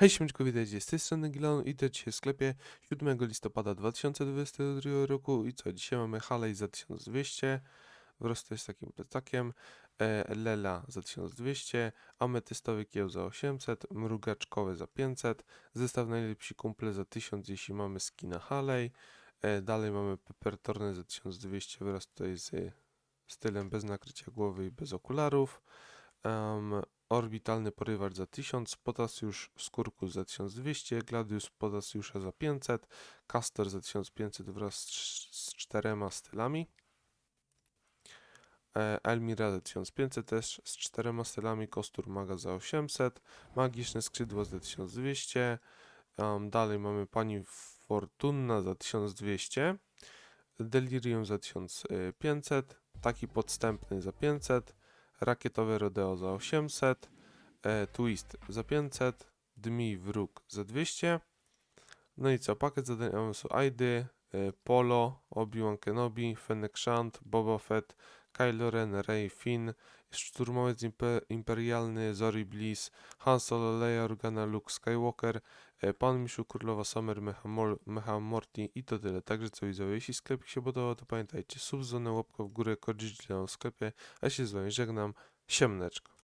Hej, siemeczko, witajcie. Z tej strony Gilon i to dzisiaj w sklepie 7 listopada 2022 roku. I co, dzisiaj mamy Halej za 1200 wraz to jest takim plecakiem, e, Lela za 1200, ametystowy kieł za 800, mrugaczkowy za 500, zestaw najlepsi kumple za 1000 jeśli mamy skina Halej, e, dalej mamy Peppertorny za 1200 wraz tutaj z stylem bez nakrycia głowy i bez okularów, Em, orbitalny porywacz za 1000, Potasiusz Skórku za 1200, Gladius Potasiusza za 500, Castor za 1500 wraz z, z czterema stylami, e, Elmira za 1500 też z czterema stylami, Kostur Maga za 800, Magiczne Skrzydło za 1200, em, dalej mamy Pani Fortunna za 1200, Delirium za 1500, taki podstępny za 500, Rakietowe Rodeo za 800, e, Twist za 500, Dmi Wróg za 200. No i co, pakiet zadań Amusu Aidy, e, Polo, Obi-Wan Kenobi, Fennec Shand, Boba Fett, Kylo Ren, Rey, Finn, Szturmowiec impe- Imperialny, Zori Bliss, Han Solo, Leia Organa, Luke Skywalker, e, Pan Miszu, Królowa Summer, Mecha, Morty i to tyle. Także co widzowie, jeśli sklepik się podobał, to pamiętajcie, sub, dzwonę, łapkę w górę, kod w sklepie, a się z wami żegnam, siemneczko.